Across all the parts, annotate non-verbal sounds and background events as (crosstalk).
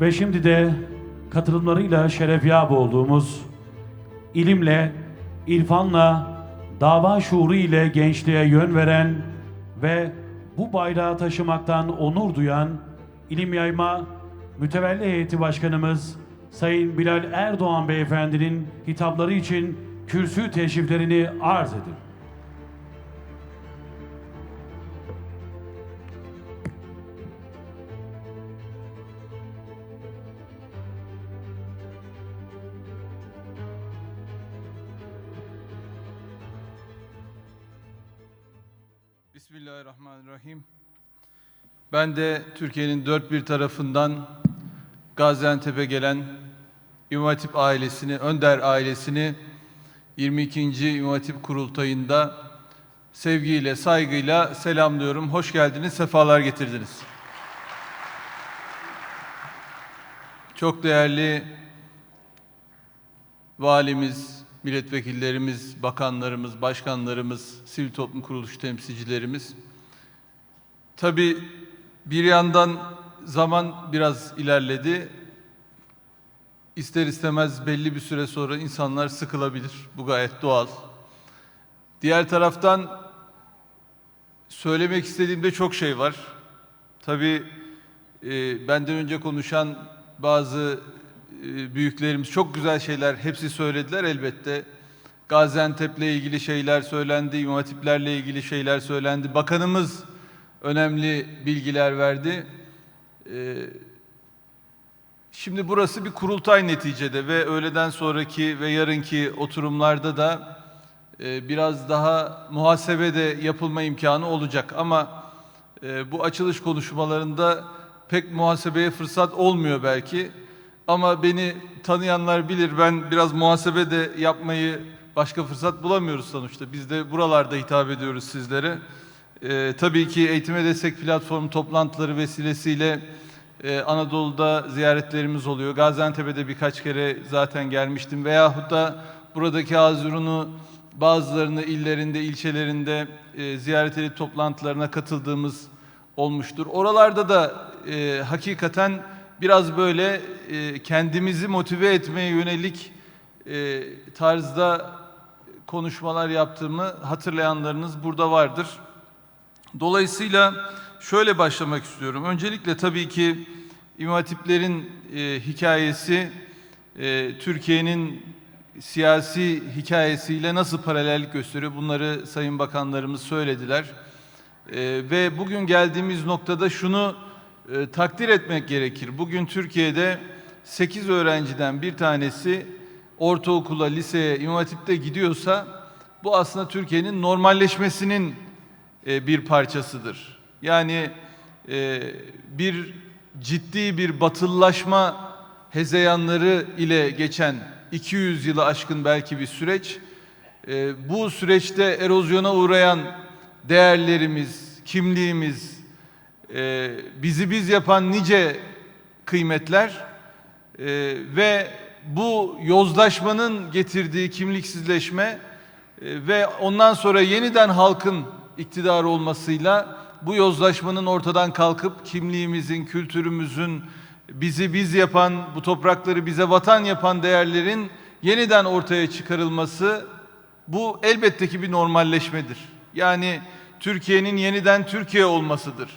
Ve şimdi de katılımlarıyla şerefyab olduğumuz, ilimle, irfanla, dava şuuru ile gençliğe yön veren ve bu bayrağı taşımaktan onur duyan İlim Yayma Mütevelli Heyeti Başkanımız Sayın Bilal Erdoğan Beyefendinin hitapları için kürsü teşriflerini arz edin. Bismillahirrahmanirrahim. Ben de Türkiye'nin dört bir tarafından Gaziantep'e gelen İmam Hatip ailesini, Önder ailesini 22. İmam Hatip Kurultayı'nda sevgiyle, saygıyla selamlıyorum. Hoş geldiniz, sefalar getirdiniz. Çok değerli valimiz, milletvekillerimiz, bakanlarımız, başkanlarımız, sivil toplum kuruluş temsilcilerimiz. Tabii bir yandan zaman biraz ilerledi. İster istemez belli bir süre sonra insanlar sıkılabilir. Bu gayet doğal. Diğer taraftan söylemek istediğimde çok şey var. Tabii e, benden önce konuşan bazı e, büyüklerimiz çok güzel şeyler hepsi söylediler elbette. Gaziantep'le ilgili şeyler söylendi, İmam Hatiplerle ilgili şeyler söylendi. Bakanımız önemli bilgiler verdi. E, Şimdi burası bir kurultay neticede ve öğleden sonraki ve yarınki oturumlarda da e, biraz daha muhasebe de yapılma imkanı olacak. Ama e, bu açılış konuşmalarında pek muhasebeye fırsat olmuyor belki. Ama beni tanıyanlar bilir ben biraz muhasebe de yapmayı başka fırsat bulamıyoruz sonuçta. Biz de buralarda hitap ediyoruz sizlere. E, tabii ki eğitime destek platformu toplantıları vesilesiyle ee, Anadolu'da ziyaretlerimiz oluyor. Gaziantep'e birkaç kere zaten gelmiştim. Veyahut da buradaki Hazirun'u bazılarını illerinde, ilçelerinde e, ziyaret edip toplantılarına katıldığımız olmuştur. Oralarda da e, hakikaten biraz böyle e, kendimizi motive etmeye yönelik e, tarzda konuşmalar yaptığımı hatırlayanlarınız burada vardır. Dolayısıyla şöyle başlamak istiyorum. Öncelikle tabii ki İmam Hatiplerin e, hikayesi e, Türkiye'nin siyasi hikayesiyle nasıl paralellik gösteriyor? Bunları Sayın Bakanlarımız söylediler. E, ve bugün geldiğimiz noktada şunu e, takdir etmek gerekir. Bugün Türkiye'de 8 öğrenciden bir tanesi ortaokula, liseye, İmam Hatip'te gidiyorsa bu aslında Türkiye'nin normalleşmesinin e, bir parçasıdır. Yani e, bir ciddi bir batıllaşma hezeyanları ile geçen 200 yılı aşkın belki bir süreç. E, bu süreçte erozyona uğrayan değerlerimiz, kimliğimiz, bizi biz yapan nice kıymetler ve bu yozlaşmanın getirdiği kimliksizleşme ve ondan sonra yeniden halkın iktidar olmasıyla bu yozlaşmanın ortadan kalkıp kimliğimizin, kültürümüzün bizi biz yapan, bu toprakları bize vatan yapan değerlerin yeniden ortaya çıkarılması bu elbette ki bir normalleşmedir. Yani Türkiye'nin yeniden Türkiye olmasıdır.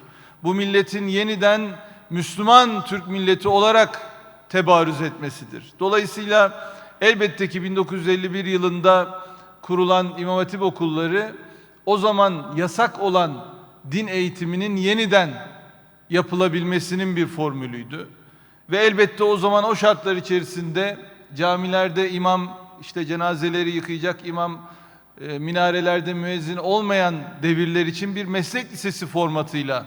Bu milletin yeniden Müslüman Türk milleti olarak tebarüz etmesidir. Dolayısıyla elbette ki 1951 yılında kurulan İmam Hatip okulları o zaman yasak olan din eğitiminin yeniden yapılabilmesinin bir formülüydü. Ve elbette o zaman o şartlar içerisinde camilerde imam işte cenazeleri yıkayacak imam e, minarelerde müezzin olmayan devirler için bir meslek lisesi formatıyla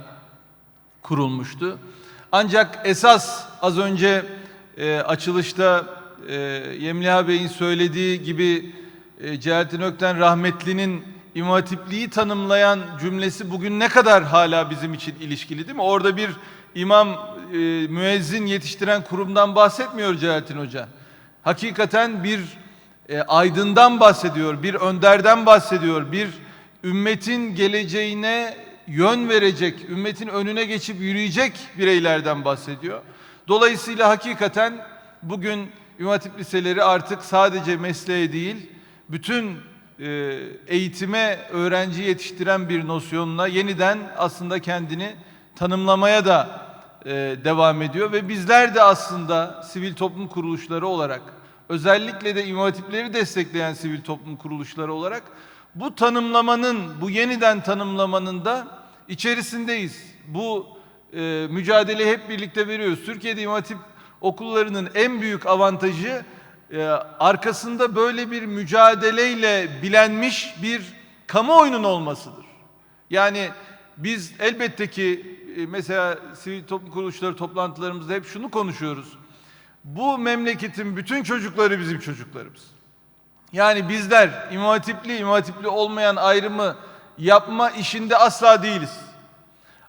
kurulmuştu. Ancak esas az önce e, açılışta e, Yemliha Bey'in söylediği gibi e, Celalettin Ökten rahmetlinin İmam Hatipliği tanımlayan cümlesi bugün ne kadar hala bizim için ilişkili değil mi? Orada bir imam e, müezzin yetiştiren kurumdan bahsetmiyor Celalettin Hoca. Hakikaten bir e, aydından bahsediyor, bir önderden bahsediyor, bir ümmetin geleceğine yön verecek, ümmetin önüne geçip yürüyecek bireylerden bahsediyor. Dolayısıyla hakikaten bugün İmam Hatip liseleri artık sadece mesleğe değil, bütün eğitime öğrenci yetiştiren bir nosyonla yeniden aslında kendini tanımlamaya da e, devam ediyor ve bizler de aslında sivil toplum kuruluşları olarak özellikle de İmam Hatipleri destekleyen sivil toplum kuruluşları olarak bu tanımlamanın, bu yeniden tanımlamanın da içerisindeyiz. Bu e, mücadeleyi hep birlikte veriyoruz. Türkiye'de İmam Hatip okullarının en büyük avantajı e, arkasında böyle bir mücadeleyle bilenmiş bir kamuoyunun olmasıdır. Yani biz elbette ki e, mesela sivil toplum kuruluşları toplantılarımızda hep şunu konuşuyoruz. Bu memleketin bütün çocukları bizim çocuklarımız. Yani bizler İmam Hatipli, İmam Hatipli olmayan ayrımı yapma işinde asla değiliz.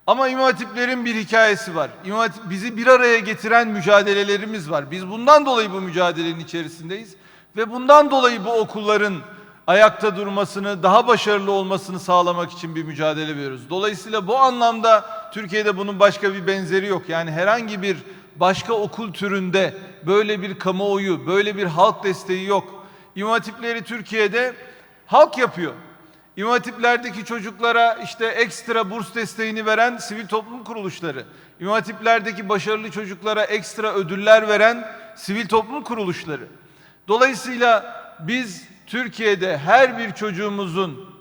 Ama İmam Hatiplerin bir hikayesi var. İmam Hatip, bizi bir araya getiren mücadelelerimiz var. Biz bundan dolayı bu mücadelenin içerisindeyiz. Ve bundan dolayı bu okulların ayakta durmasını, daha başarılı olmasını sağlamak için bir mücadele veriyoruz. Dolayısıyla bu anlamda Türkiye'de bunun başka bir benzeri yok. Yani herhangi bir başka okul türünde böyle bir kamuoyu, böyle bir halk desteği yok. İmam Hatipleri Türkiye'de halk yapıyor. İmam Hatipler'deki çocuklara işte ekstra burs desteğini veren sivil toplum kuruluşları, İmam Hatipler'deki başarılı çocuklara ekstra ödüller veren sivil toplum kuruluşları. Dolayısıyla biz Türkiye'de her bir çocuğumuzun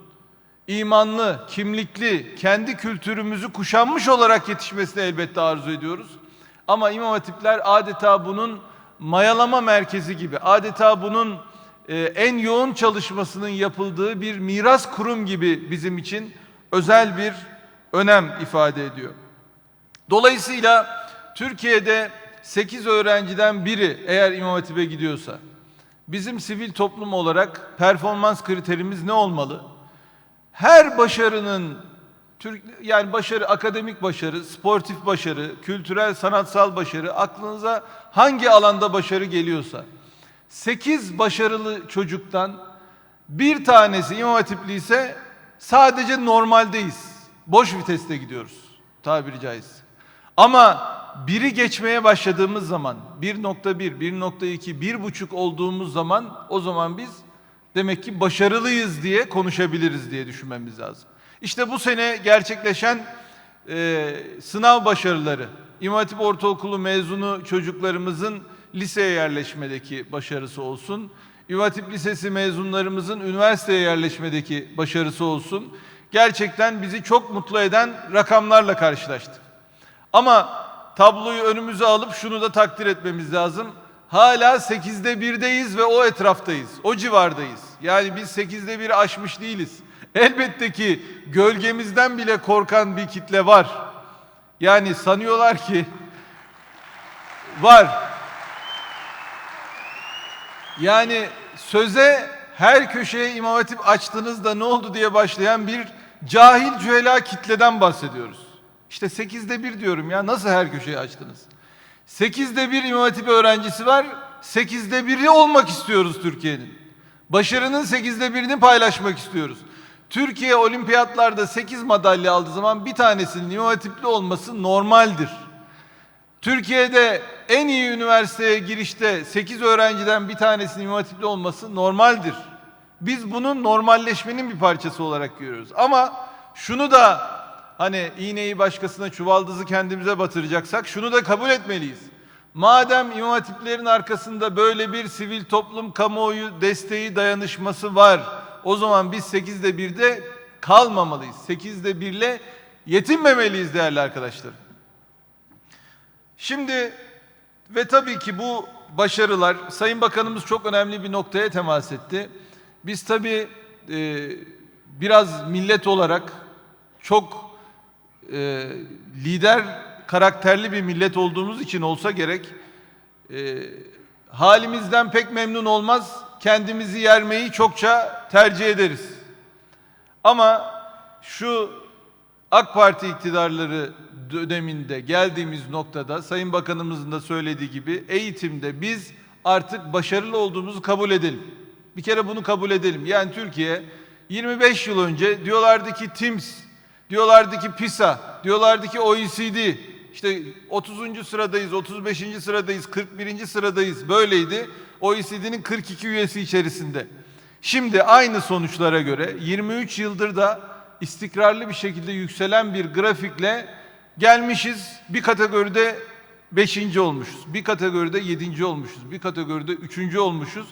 imanlı, kimlikli, kendi kültürümüzü kuşanmış olarak yetişmesini elbette arzu ediyoruz. Ama İmam Hatipler adeta bunun mayalama merkezi gibi, adeta bunun en yoğun çalışmasının yapıldığı bir miras kurum gibi bizim için özel bir önem ifade ediyor. Dolayısıyla Türkiye'de 8 öğrenciden biri eğer İmam Hatip'e gidiyorsa bizim sivil toplum olarak performans kriterimiz ne olmalı? Her başarının Türk yani başarı akademik başarı, sportif başarı, kültürel sanatsal başarı aklınıza hangi alanda başarı geliyorsa 8 başarılı çocuktan bir tanesi İmam Hatipli ise sadece normaldeyiz. Boş viteste gidiyoruz tabiri caizse. Ama biri geçmeye başladığımız zaman 1.1, 1.2, 1.5 olduğumuz zaman o zaman biz demek ki başarılıyız diye konuşabiliriz diye düşünmemiz lazım. İşte bu sene gerçekleşen e, sınav başarıları, İmam Hatip Ortaokulu mezunu çocuklarımızın liseye yerleşmedeki başarısı olsun, Hatip Lisesi mezunlarımızın üniversiteye yerleşmedeki başarısı olsun. Gerçekten bizi çok mutlu eden rakamlarla karşılaştık. Ama tabloyu önümüze alıp şunu da takdir etmemiz lazım. Hala 8'de 1'deyiz ve o etraftayız. O civardayız. Yani biz 8'de 1'i aşmış değiliz. Elbette ki gölgemizden bile korkan bir kitle var. Yani sanıyorlar ki var. Yani söze her köşeye İmam Hatip açtınız da ne oldu diye başlayan bir cahil cühela kitleden bahsediyoruz. İşte 8'de 1 diyorum ya nasıl her köşeyi açtınız? 8'de 1 İmam Hatip öğrencisi var. 8'de 1'i olmak istiyoruz Türkiye'nin. Başarının 8'de 1'ini paylaşmak istiyoruz. Türkiye olimpiyatlarda 8 madalya aldığı zaman bir tanesinin İmam Hatipli olması normaldir. Türkiye'de en iyi üniversiteye girişte 8 öğrenciden bir tanesinin İmam olması normaldir. Biz bunun normalleşmenin bir parçası olarak görüyoruz. Ama şunu da hani iğneyi başkasına çuvaldızı kendimize batıracaksak şunu da kabul etmeliyiz. Madem İmam Hatiplerin arkasında böyle bir sivil toplum kamuoyu desteği dayanışması var. O zaman biz 8'de 1'de kalmamalıyız. 8'de 1'le yetinmemeliyiz değerli arkadaşlar. Şimdi ve tabii ki bu başarılar Sayın Bakanımız çok önemli bir noktaya temas etti. Biz tabii e, biraz millet olarak çok e, lider karakterli bir millet olduğumuz için olsa gerek e, halimizden pek memnun olmaz kendimizi yermeyi çokça tercih ederiz. Ama şu AK Parti iktidarları döneminde geldiğimiz noktada Sayın Bakanımızın da söylediği gibi eğitimde biz artık başarılı olduğumuzu kabul edelim. Bir kere bunu kabul edelim. Yani Türkiye 25 yıl önce diyorlardı ki TIMS, diyorlardı ki PISA, diyorlardı ki OECD. İşte 30. sıradayız, 35. sıradayız, 41. sıradayız. Böyleydi. OECD'nin 42 üyesi içerisinde. Şimdi aynı sonuçlara göre 23 yıldır da istikrarlı bir şekilde yükselen bir grafikle gelmişiz. Bir kategoride 5. olmuşuz. Bir kategoride 7. olmuşuz. Bir kategoride 3. olmuşuz.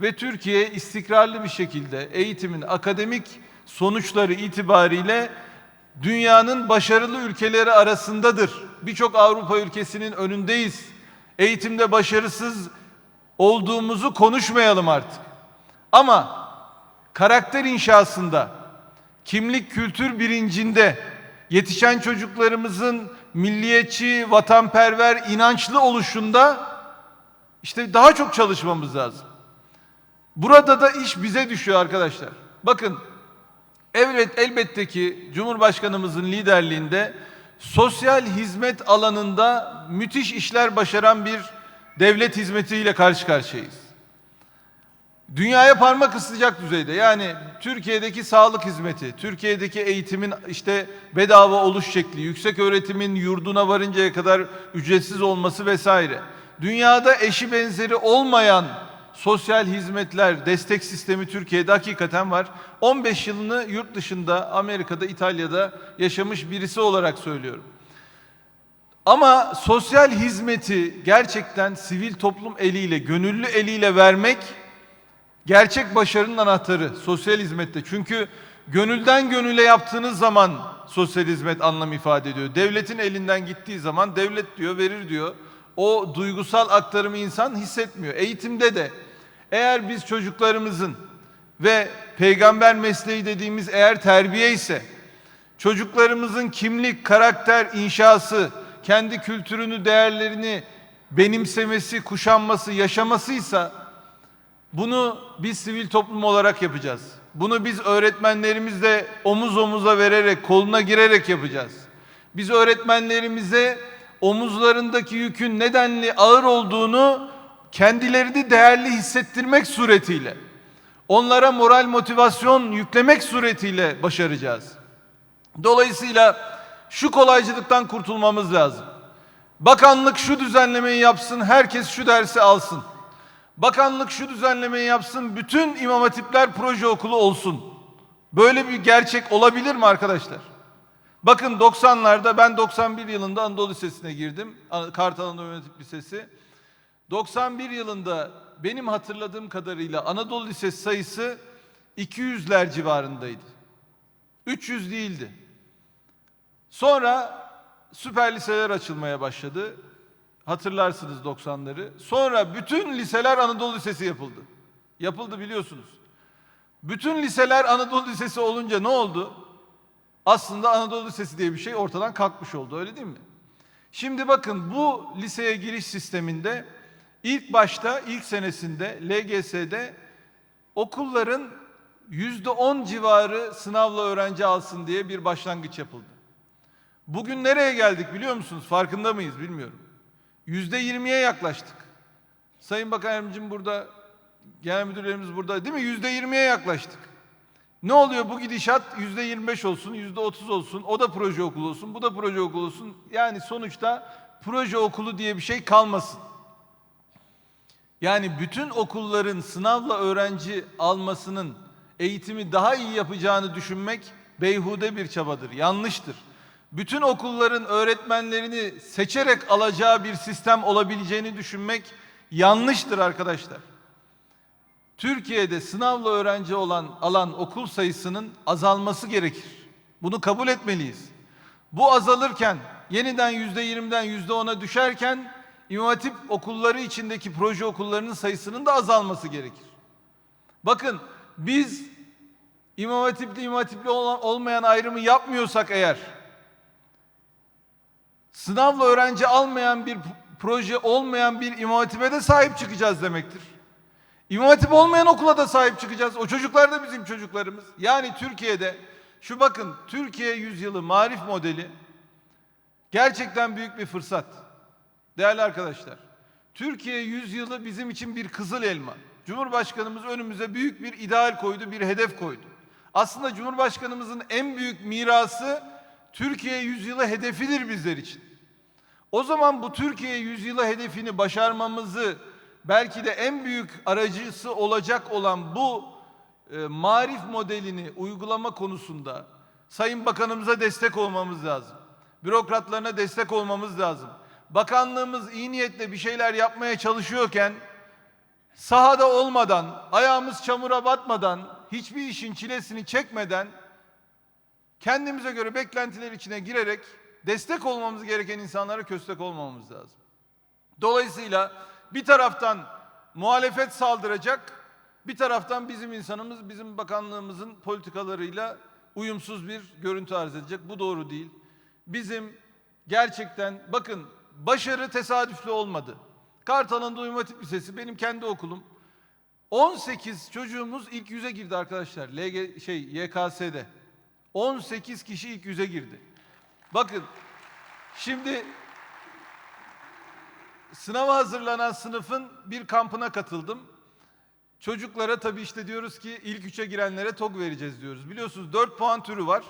Ve Türkiye istikrarlı bir şekilde eğitimin akademik sonuçları itibariyle dünyanın başarılı ülkeleri arasındadır. Birçok Avrupa ülkesinin önündeyiz. Eğitimde başarısız olduğumuzu konuşmayalım artık. Ama karakter inşasında, kimlik kültür bilincinde yetişen çocuklarımızın milliyetçi, vatanperver, inançlı oluşunda işte daha çok çalışmamız lazım. Burada da iş bize düşüyor arkadaşlar. Bakın Evet elbette ki Cumhurbaşkanımızın liderliğinde sosyal hizmet alanında müthiş işler başaran bir devlet hizmetiyle karşı karşıyayız. Dünyaya parmak ısıtacak düzeyde yani Türkiye'deki sağlık hizmeti, Türkiye'deki eğitimin işte bedava oluş şekli, yüksek öğretimin yurduna varıncaya kadar ücretsiz olması vesaire. Dünyada eşi benzeri olmayan sosyal hizmetler, destek sistemi Türkiye'de hakikaten var. 15 yılını yurt dışında, Amerika'da, İtalya'da yaşamış birisi olarak söylüyorum. Ama sosyal hizmeti gerçekten sivil toplum eliyle, gönüllü eliyle vermek gerçek başarının anahtarı sosyal hizmette. Çünkü gönülden gönüle yaptığınız zaman sosyal hizmet anlam ifade ediyor. Devletin elinden gittiği zaman devlet diyor, verir diyor. O duygusal aktarımı insan hissetmiyor. Eğitimde de eğer biz çocuklarımızın ve peygamber mesleği dediğimiz eğer terbiye ise çocuklarımızın kimlik, karakter inşası, kendi kültürünü, değerlerini benimsemesi, kuşanması, yaşamasıysa bunu biz sivil toplum olarak yapacağız. Bunu biz öğretmenlerimizle omuz omuza vererek, koluna girerek yapacağız. Biz öğretmenlerimize omuzlarındaki yükün nedenli ağır olduğunu kendilerini değerli hissettirmek suretiyle, onlara moral motivasyon yüklemek suretiyle başaracağız. Dolayısıyla şu kolaycılıktan kurtulmamız lazım. Bakanlık şu düzenlemeyi yapsın, herkes şu dersi alsın. Bakanlık şu düzenlemeyi yapsın, bütün imam hatipler proje okulu olsun. Böyle bir gerçek olabilir mi arkadaşlar? Bakın 90'larda ben 91 yılında Anadolu Lisesi'ne girdim. Kartal Anadolu Hatip Lisesi. 91 yılında benim hatırladığım kadarıyla Anadolu Lisesi sayısı 200'ler civarındaydı. 300 değildi. Sonra süper liseler açılmaya başladı. Hatırlarsınız 90'ları. Sonra bütün liseler Anadolu Lisesi yapıldı. Yapıldı biliyorsunuz. Bütün liseler Anadolu Lisesi olunca ne oldu? Aslında Anadolu Lisesi diye bir şey ortadan kalkmış oldu öyle değil mi? Şimdi bakın bu liseye giriş sisteminde ilk başta ilk senesinde LGS'de okulların yüzde on civarı sınavla öğrenci alsın diye bir başlangıç yapıldı. Bugün nereye geldik biliyor musunuz? Farkında mıyız bilmiyorum. Yüzde yirmiye yaklaştık. Sayın Bakan Yardımcım burada, genel müdürlerimiz burada değil mi? Yüzde yirmiye yaklaştık. Ne oluyor bu gidişat? Yüzde yirmi beş olsun, yüzde otuz olsun, o da proje okulu olsun, bu da proje okulu olsun. Yani sonuçta proje okulu diye bir şey kalmasın. Yani bütün okulların sınavla öğrenci almasının eğitimi daha iyi yapacağını düşünmek beyhude bir çabadır, yanlıştır. Bütün okulların öğretmenlerini seçerek alacağı bir sistem olabileceğini düşünmek yanlıştır arkadaşlar. Türkiye'de sınavla öğrenci olan alan okul sayısının azalması gerekir. Bunu kabul etmeliyiz. Bu azalırken yeniden yüzde yirmiden yüzde ona düşerken İmam Hatip okulları içindeki proje okullarının sayısının da azalması gerekir. Bakın biz İmam Hatipli İmam olmayan ayrımı yapmıyorsak eğer sınavla öğrenci almayan bir proje olmayan bir İmam de sahip çıkacağız demektir. İmam olmayan okula da sahip çıkacağız. O çocuklar da bizim çocuklarımız. Yani Türkiye'de şu bakın Türkiye yüzyılı marif modeli gerçekten büyük bir fırsat. Değerli arkadaşlar, Türkiye yüzyılı bizim için bir kızıl elma. Cumhurbaşkanımız önümüze büyük bir ideal koydu, bir hedef koydu. Aslında Cumhurbaşkanımızın en büyük mirası Türkiye yüzyılı hedefidir bizler için. O zaman bu Türkiye yüzyılı hedefini başarmamızı belki de en büyük aracısı olacak olan bu e, marif modelini uygulama konusunda Sayın Bakanımıza destek olmamız lazım. Bürokratlarına destek olmamız lazım. Bakanlığımız iyi niyetle bir şeyler yapmaya çalışıyorken sahada olmadan, ayağımız çamura batmadan, hiçbir işin çilesini çekmeden kendimize göre beklentiler içine girerek destek olmamız gereken insanlara köstek olmamamız lazım. Dolayısıyla bir taraftan muhalefet saldıracak, bir taraftan bizim insanımız bizim bakanlığımızın politikalarıyla uyumsuz bir görüntü arz edecek. Bu doğru değil. Bizim gerçekten bakın başarı tesadüflü olmadı. Kartal Anadolu İmam Hatip Lisesi benim kendi okulum. 18 çocuğumuz ilk yüze girdi arkadaşlar. LG şey YKS'de. 18 kişi ilk yüze girdi. Bakın şimdi sınava hazırlanan sınıfın bir kampına katıldım. Çocuklara tabii işte diyoruz ki ilk üçe girenlere TOG vereceğiz diyoruz. Biliyorsunuz 4 puan türü var.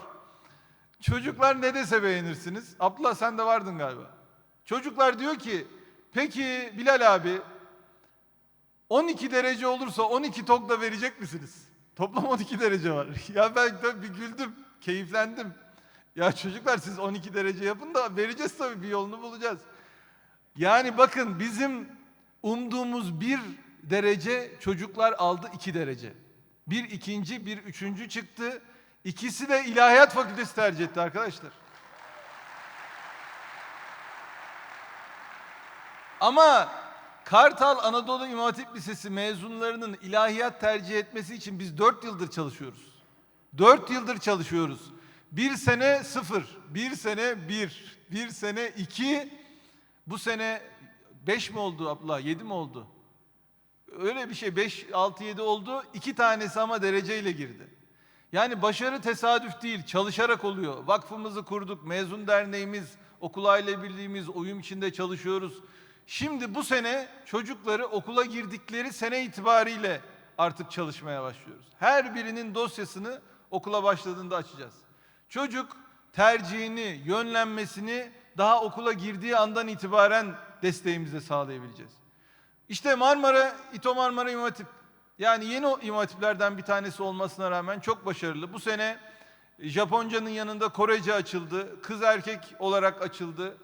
Çocuklar ne dese beğenirsiniz. Abdullah sen de vardın galiba. Çocuklar diyor ki peki Bilal abi 12 derece olursa 12 TOG da verecek misiniz? Toplam 12 derece var. (laughs) ya ben de bir güldüm, keyiflendim. Ya çocuklar siz 12 derece yapın da vereceğiz tabii bir yolunu bulacağız. Yani bakın bizim umduğumuz bir derece çocuklar aldı iki derece. Bir ikinci, bir üçüncü çıktı. İkisi de ilahiyat fakültesi tercih etti arkadaşlar. Ama Kartal Anadolu İmam Hatip Lisesi mezunlarının ilahiyat tercih etmesi için biz dört yıldır çalışıyoruz. Dört yıldır çalışıyoruz. Bir sene sıfır, bir sene bir, bir sene iki, bu sene beş mi oldu Abdullah, yedi mi oldu? Öyle bir şey 5, 6, 7 oldu. İki tanesi ama dereceyle girdi. Yani başarı tesadüf değil, çalışarak oluyor. Vakfımızı kurduk, mezun derneğimiz, okul aile birliğimiz, uyum içinde çalışıyoruz. Şimdi bu sene çocukları okula girdikleri sene itibariyle artık çalışmaya başlıyoruz. Her birinin dosyasını okula başladığında açacağız. Çocuk tercihini, yönlenmesini daha okula girdiği andan itibaren desteğimize sağlayabileceğiz. İşte Marmara, İTO Marmara İmam. Yani yeni İmam bir tanesi olmasına rağmen çok başarılı. Bu sene Japonca'nın yanında Korece açıldı. Kız erkek olarak açıldı.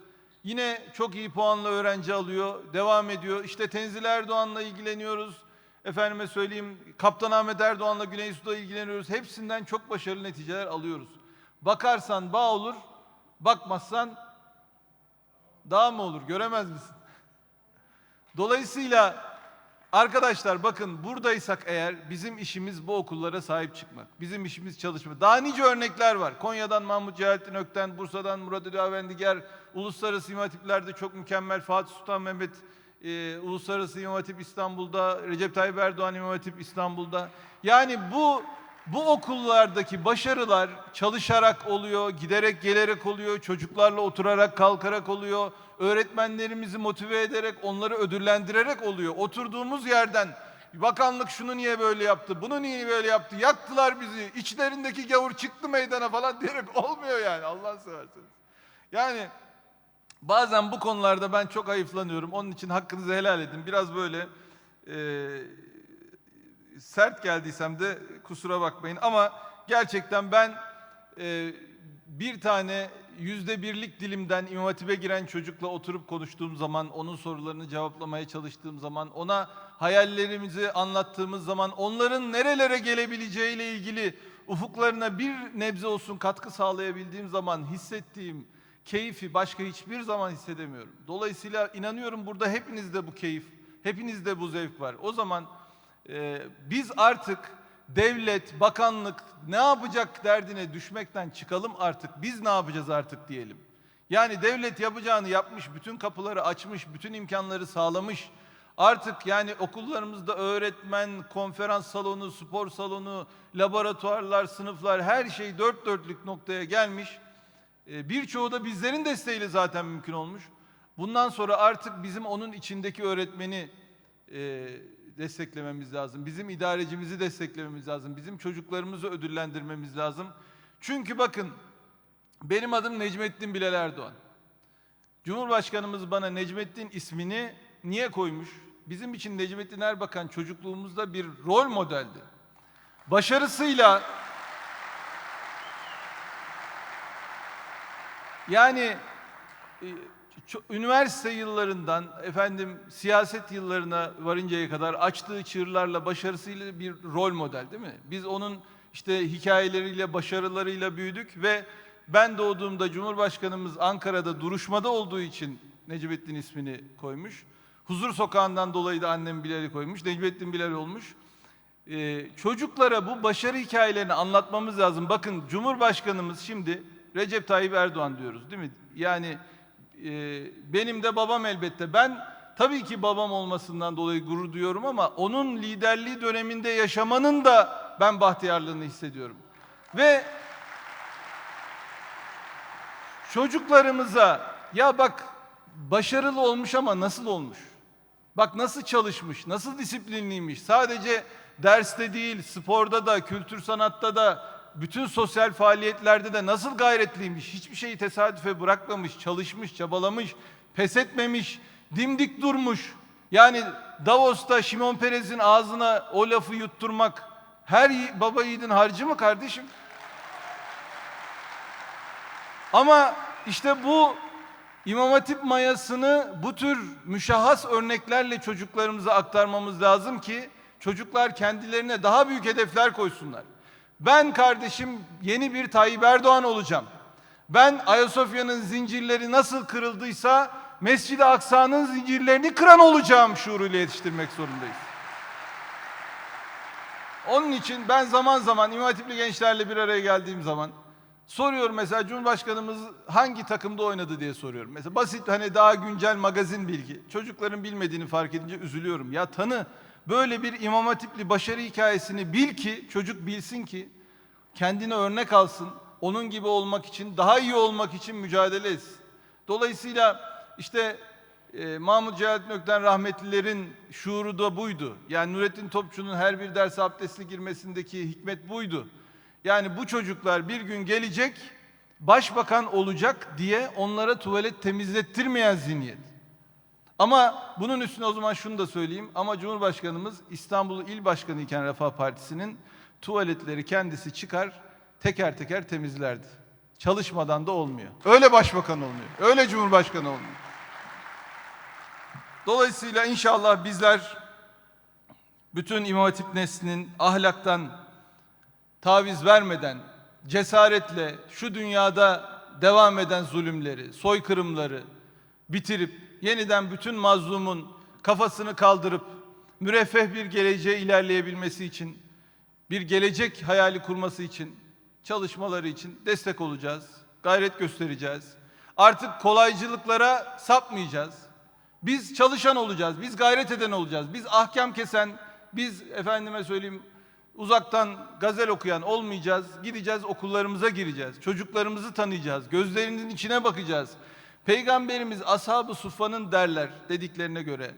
Yine çok iyi puanla öğrenci alıyor. Devam ediyor. İşte Tenzil Erdoğan'la ilgileniyoruz. Efendime söyleyeyim Kaptan Ahmet Erdoğan'la Güneysu'da ilgileniyoruz. Hepsinden çok başarılı neticeler alıyoruz. Bakarsan bağ olur, bakmazsan dağ mı olur göremez misin? Dolayısıyla arkadaşlar bakın buradaysak eğer bizim işimiz bu okullara sahip çıkmak. Bizim işimiz çalışmak. Daha nice örnekler var. Konya'dan Mahmut Celalettin Ökten, Bursa'dan Murat Ödavendigar, uluslararası imam hatiplerde çok mükemmel. Fatih Sultan Mehmet e, Uluslararası İmam Hatip İstanbul'da, Recep Tayyip Erdoğan İmam Hatip İstanbul'da. Yani bu bu okullardaki başarılar çalışarak oluyor, giderek gelerek oluyor, çocuklarla oturarak kalkarak oluyor, öğretmenlerimizi motive ederek, onları ödüllendirerek oluyor. Oturduğumuz yerden bakanlık şunu niye böyle yaptı, bunu niye böyle yaptı, yaktılar bizi, içlerindeki gavur çıktı meydana falan diyerek (laughs) olmuyor yani Allah'ını severseniz. Yani bazen bu konularda ben çok hayıflanıyorum. Onun için hakkınızı helal edin. Biraz böyle eee sert geldiysem de kusura bakmayın ama gerçekten ben e, bir tane yüzde birlik dilimden İmam giren çocukla oturup konuştuğum zaman, onun sorularını cevaplamaya çalıştığım zaman, ona hayallerimizi anlattığımız zaman, onların nerelere gelebileceğiyle ilgili ufuklarına bir nebze olsun katkı sağlayabildiğim zaman hissettiğim keyfi başka hiçbir zaman hissedemiyorum. Dolayısıyla inanıyorum burada hepinizde bu keyif, hepinizde bu zevk var. O zaman ee, biz artık devlet, bakanlık ne yapacak derdine düşmekten çıkalım artık. Biz ne yapacağız artık diyelim. Yani devlet yapacağını yapmış, bütün kapıları açmış, bütün imkanları sağlamış. Artık yani okullarımızda öğretmen, konferans salonu, spor salonu, laboratuvarlar, sınıflar her şey dört dörtlük noktaya gelmiş. Ee, Birçoğu da bizlerin desteğiyle zaten mümkün olmuş. Bundan sonra artık bizim onun içindeki öğretmeni e, desteklememiz lazım. Bizim idarecimizi desteklememiz lazım. Bizim çocuklarımızı ödüllendirmemiz lazım. Çünkü bakın benim adım Necmettin Bilal Erdoğan. Cumhurbaşkanımız bana Necmettin ismini niye koymuş? Bizim için Necmettin Erbakan çocukluğumuzda bir rol modeldi. Başarısıyla yani e, üniversite yıllarından efendim siyaset yıllarına varıncaya kadar açtığı çığırlarla başarısıyla bir rol model değil mi? Biz onun işte hikayeleriyle, başarılarıyla büyüdük ve ben doğduğumda Cumhurbaşkanımız Ankara'da duruşmada olduğu için Necmettin ismini koymuş. Huzur Sokağı'ndan dolayı da annem Bilal'i koymuş. Necmettin Bilal olmuş. Ee, çocuklara bu başarı hikayelerini anlatmamız lazım. Bakın Cumhurbaşkanımız şimdi Recep Tayyip Erdoğan diyoruz değil mi? Yani e, benim de babam elbette. Ben tabii ki babam olmasından dolayı gurur duyuyorum ama onun liderliği döneminde yaşamanın da ben bahtiyarlığını hissediyorum. Ve çocuklarımıza ya bak başarılı olmuş ama nasıl olmuş? Bak nasıl çalışmış, nasıl disiplinliymiş. Sadece derste değil, sporda da, kültür sanatta da, bütün sosyal faaliyetlerde de nasıl gayretliymiş. Hiçbir şeyi tesadüfe bırakmamış, çalışmış, çabalamış, pes etmemiş, dimdik durmuş. Yani Davos'ta Şimon Perez'in ağzına o lafı yutturmak her baba yiğidin harcı mı kardeşim? Ama işte bu İmam Hatip mayasını bu tür müşahhas örneklerle çocuklarımıza aktarmamız lazım ki çocuklar kendilerine daha büyük hedefler koysunlar. Ben kardeşim yeni bir Tayyip Erdoğan olacağım. Ben Ayasofya'nın zincirleri nasıl kırıldıysa Mescid-i Aksa'nın zincirlerini kıran olacağım şuuruyla yetiştirmek zorundayız. Onun için ben zaman zaman İmam gençlerle bir araya geldiğim zaman soruyorum mesela Cumhurbaşkanımız hangi takımda oynadı diye soruyorum. Mesela basit hani daha güncel magazin bilgi. Çocukların bilmediğini fark edince üzülüyorum. Ya tanı böyle bir İmam Hatipli başarı hikayesini bil ki çocuk bilsin ki kendine örnek alsın. Onun gibi olmak için, daha iyi olmak için mücadele etsin. Dolayısıyla işte e, Mahmut Celalettin Ökten rahmetlilerin şuuru da buydu. Yani Nurettin Topçu'nun her bir derse abdestli girmesindeki hikmet buydu. Yani bu çocuklar bir gün gelecek, başbakan olacak diye onlara tuvalet temizlettirmeyen zihniyet. Ama bunun üstüne o zaman şunu da söyleyeyim. Ama Cumhurbaşkanımız İstanbul İl Başkanı iken Refah Partisi'nin tuvaletleri kendisi çıkar, teker teker temizlerdi. Çalışmadan da olmuyor. Öyle başbakan olmuyor. Öyle cumhurbaşkanı olmuyor. Dolayısıyla inşallah bizler bütün İmam Hatip neslinin ahlaktan taviz vermeden cesaretle şu dünyada devam eden zulümleri, soykırımları bitirip yeniden bütün mazlumun kafasını kaldırıp müreffeh bir geleceğe ilerleyebilmesi için bir gelecek hayali kurması için çalışmaları için destek olacağız. Gayret göstereceğiz. Artık kolaycılıklara sapmayacağız. Biz çalışan olacağız. Biz gayret eden olacağız. Biz ahkam kesen, biz efendime söyleyeyim uzaktan gazel okuyan olmayacağız. Gideceğiz okullarımıza gireceğiz. Çocuklarımızı tanıyacağız. Gözlerinin içine bakacağız. Peygamberimiz ashab-ı suffanın derler dediklerine göre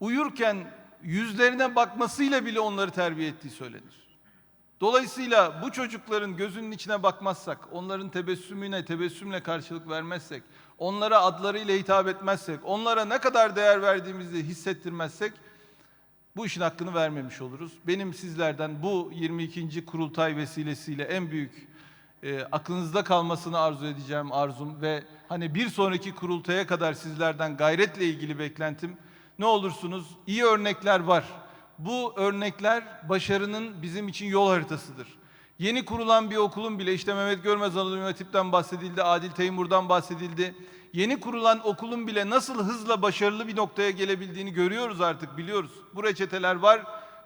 uyurken yüzlerine bakmasıyla bile onları terbiye ettiği söylenir. Dolayısıyla bu çocukların gözünün içine bakmazsak, onların tebessümüne tebessümle karşılık vermezsek, onlara adlarıyla hitap etmezsek, onlara ne kadar değer verdiğimizi hissettirmezsek bu işin hakkını vermemiş oluruz. Benim sizlerden bu 22. kurultay vesilesiyle en büyük e, aklınızda kalmasını arzu edeceğim arzum ve hani bir sonraki kurultaya kadar sizlerden gayretle ilgili beklentim ne olursunuz iyi örnekler var. Bu örnekler başarının bizim için yol haritasıdır. Yeni kurulan bir okulun bile işte Mehmet Görmez Anadolu Hatip'ten bahsedildi, Adil Teymur'dan bahsedildi. Yeni kurulan okulun bile nasıl hızla başarılı bir noktaya gelebildiğini görüyoruz artık biliyoruz. Bu reçeteler var.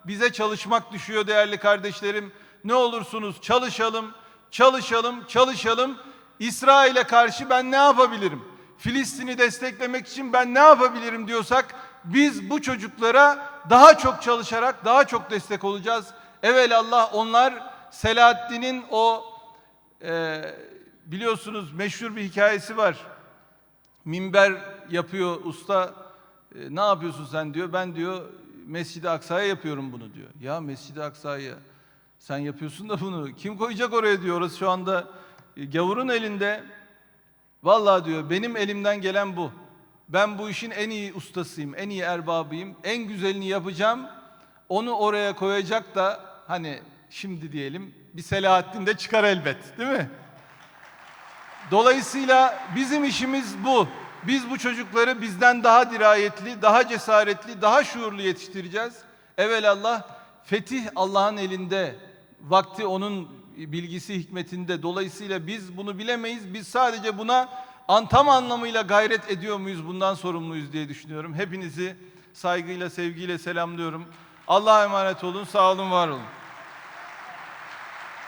Bize çalışmak düşüyor değerli kardeşlerim. Ne olursunuz çalışalım, çalışalım, çalışalım. İsrail'e karşı ben ne yapabilirim? Filistin'i desteklemek için ben ne yapabilirim diyorsak biz bu çocuklara daha çok çalışarak daha çok destek olacağız. Evelallah onlar Selahaddin'in o e, biliyorsunuz meşhur bir hikayesi var. Minber yapıyor usta. E, ne yapıyorsun sen diyor. Ben diyor Mescid-i Aksa'ya yapıyorum bunu diyor. Ya Mescid-i Aksa'ya sen yapıyorsun da bunu kim koyacak oraya diyor. Orası şu anda e, gavurun elinde. Vallahi diyor benim elimden gelen bu. Ben bu işin en iyi ustasıyım, en iyi erbabıyım. En güzelini yapacağım. Onu oraya koyacak da hani şimdi diyelim bir Selahattin de çıkar elbet değil mi? Dolayısıyla bizim işimiz bu. Biz bu çocukları bizden daha dirayetli, daha cesaretli, daha şuurlu yetiştireceğiz. Evelallah fetih Allah'ın elinde. Vakti onun bilgisi hikmetinde. Dolayısıyla biz bunu bilemeyiz. Biz sadece buna an tam anlamıyla gayret ediyor muyuz, bundan sorumluyuz diye düşünüyorum. Hepinizi saygıyla, sevgiyle selamlıyorum. Allah'a emanet olun, sağ olun, var olun.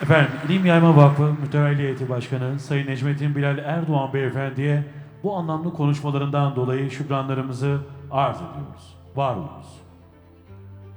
Efendim İlim Yayma Vakfı Mütevelli Heyeti Başkanı Sayın Necmettin Bilal Erdoğan Beyefendi'ye bu anlamlı konuşmalarından dolayı şükranlarımızı arz ediyoruz. Var olunuz.